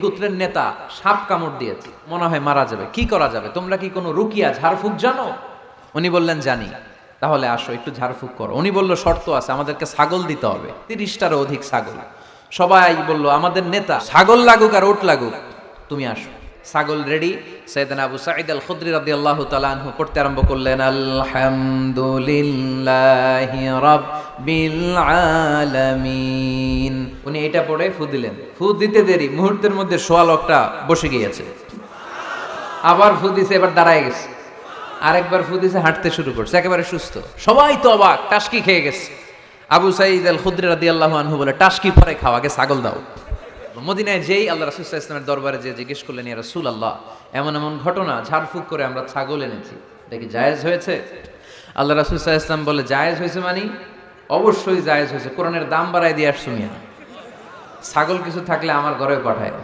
গোত্রের নেতা সাপ কামড় দিয়েছে। মনে হয় মারা যাবে। কি করা যাবে? তোমরা কি কোনো রুকিয়া ঝাড়ফুঁক জানো? উনি বললেন, জানি। তাহলে আসো, একটু ঝাড়ফুঁক করো। উনি বলল, শর্ত আছে, আমাদেরকে ছাগল দিতে হবে। তিরিশটারও অধিক ছাগল। সবাই বলল, আমাদের নেতা, ছাগল লাগুক আর ওট লাগুক, তুমি আসো। ছাগল রেডি। সৈয়দান আবু সাঈদ আল খুদরি রাদিয়াল্লাহু তাআলা আনহু পড়তে আরম্ভ করলেন, আলহামদুলিল্লাহি রাব্বিল আলামিন। উনি এটা পড়ে ফু দিলেন। ফু দিতে দেরি, মুহূর্তের মধ্যে সোয়ালকটা বসে গিয়েছে। আবার ফু দিছে, এবার দাঁড়ায় গেছে। আরেকবার ফু দিছে, হাঁটতে শুরু করছে, একেবারে সুস্থ। সবাই তো অবাক, টাসকি খেয়ে গেছে। আবু সাইদ আল খুদ্রি রাদিয়াল্লাহু আনহু বলে, টাসকি পরে খাও, আগে ছাগল দাও। মদিনায় যেই আল্লাহ রাসূল ইসলামের দরবারে যে জিজ্ঞেস করলেন, ইয়া রাসূল আল্লাহ এমন এমন ঘটনা, ঝাড়ফুঁক করে আমরা ছাগল এনেছি। কি জায়েজ হয়েছে? আল্লাহ রাসূল ইসলাম বলে, জায়েজ হয়েছে মানে? অবশ্যই জায়েজ হয়েছে। কোরআনের দাম বাড়ায় দিয়ে আসছো মিয়া। ছাগল কিছু থাকলে আমার ঘরে পাঠায়।